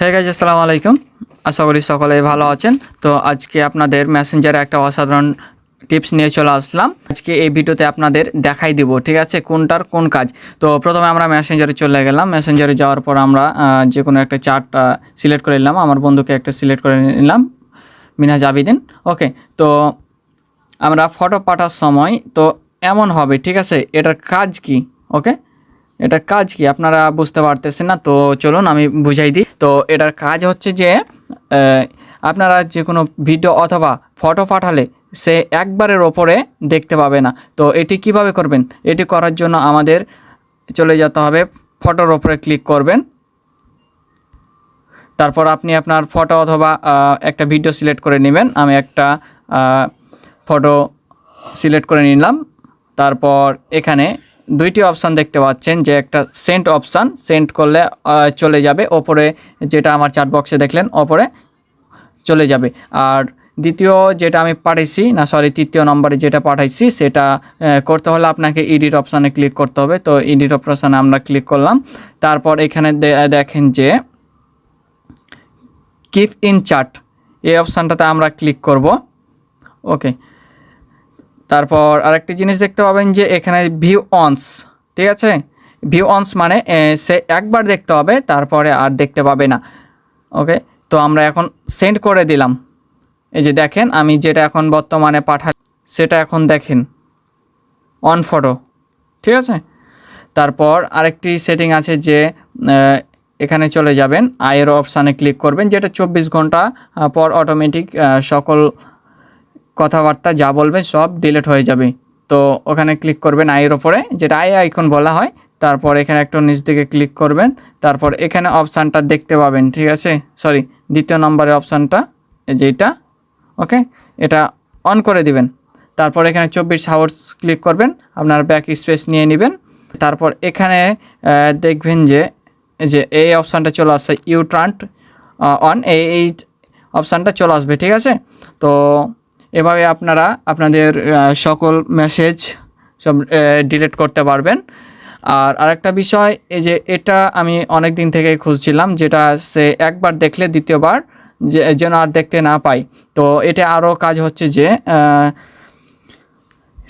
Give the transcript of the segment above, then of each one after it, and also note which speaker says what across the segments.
Speaker 1: হ্যাঁ গাইজ আসসালামু আলাইকুম আশা করি সকলে ভালো আছেন। তো আজকে আপনাদের মেসেঞ্জারে একটা অসাধারণ টিপস নিয়ে চলে আসলাম। আজকে এই ভিডিওতে আপনাদের দেখাই দিব, ঠিক আছে? কোনটার কোন কাজ? তো প্রথমে আমরা মেসেঞ্জারে চলে গেলাম। মেসেঞ্জারে যাওয়ার পর আমরা যে কোনো একটা চার্ট সিলেক্ট করে নিলাম। আমার বন্ধুকে একটা সিলেক্ট করে নিলাম, মিনহাজ আবিদিন। ওকে তো আমরা ফটো পাঠার সময়, তো এমন হবে, ঠিক আছে? এটার কাজ কি? ওকে এটার কাজ কি? আপনারা বুঝতে পারতেছেন না, তো চলুন আমি বুঝাই দিই। তো এটার কাজ হচ্ছে যে আপনারা যে কোনো ভিডিও অথবা ফটো পাঠালে সে একবারের ওপরে দেখতে পাবে না। তো এটি কীভাবে করবেন? এটি করার জন্য আমাদের চলে যেতে হবে, ফটোর ওপরে ক্লিক করবেন। তারপর আপনি আপনার ফটো অথবা একটা ভিডিও সিলেক্ট করে নেবেন। আমি একটা ফটো সিলেক্ট করে নিলাম। তারপর এখানে দুইটি অপশান দেখতে পাচ্ছেন, যে একটা সেন্ট অপশান সেন্ট করলে চলে যাবে, ওপরে যেটা আমার চার্ট বক্সে দেখলেন, ওপরে চলে যাবে। আর দ্বিতীয় যেটা আমি পাঠাইছি, না সরি তৃতীয় নম্বরে যেটা পাঠাইছি, সেটা করতে হলে আপনাকে ইডিট অপশানে ক্লিক করতে হবে। তো এডিট অপশানে আমরা ক্লিক করলাম। তারপর এখানে দেখেন যে কিপ ইন চার্ট এই অপশানটাতে আমরা ক্লিক করব। ওকে তারপর আরেকটি জিনিস দেখতে পাবেন যে এখানে ভিউ অনস ঠিক আছে? ভিউ অনস মানে সে একবার দেখতে হবে, তারপরে আর দেখতে পাবে না। ওকে? তো আমরা এখন সেন্ড করে দিলাম। এই যে দেখেন, আমি যেটা এখন বর্তমানে পাঠা সেটা এখন দেখেন। অন ফটো ঠিক আছে? তারপর আরেকটি সেটিং আছে যে এখানে চলে যাবেন আয়ের অপশানে ক্লিক করবেন, যেটা চব্বিশ ঘণ্টা পর অটোমেটিক সকল কথাবার্তা যা বলবেন সব ডিলেট হয়ে যাবে। তো ওখানে ক্লিক করবেন আয়ের ওপরে যেটা আই আইকন বলা হয়, তারপর এখানে একটু নিচ দিকে ক্লিক করবেন, তারপর এখানে অপশানটা দেখতে পাবেন, ঠিক আছে? সরি দ্বিতীয় নম্বরের অপশানটা যেটা ওকে এটা অন করে দিবেন। তারপর এখানে চব্বিশ আওয়ার্স ক্লিক করবেন, আপনার ব্যাক স্পেস নিয়ে নেবেন। তারপর এখানে দেখবেন যে যে এই অপশানটা চলে আসছে ইউ ট্রান্ট অন এই অপশানটা চলে আসবে, ঠিক আছে? তো এভাবে আপনারা আপনাদের সকল মেসেজ সব ডিলিট করতে পারবেন। আর আরেকটা বিষয়, এই যে এটা আমি অনেক দিন থেকেই খুঁজছিলাম, যেটা সে একবার দেখলে দ্বিতীয়বার যেন আর দেখতে না পাই। তো এটা আরও কাজ হচ্ছে যে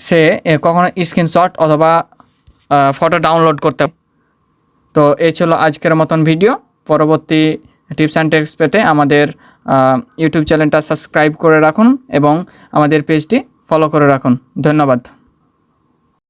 Speaker 1: সে কখনো স্ক্রিনশট অথবা ফটো ডাউনলোড করতে তো এই ছিল আজকের মতন ভিডিও পরবর্তী টিপস অ্যান্ড টিপস পেতে আমাদের ইউটিউব চ্যানেলটা সাবস্ক্রাইব করে রাখুন এবং আমাদের পেজটি ফলো করে রাখুন। ধন্যবাদ।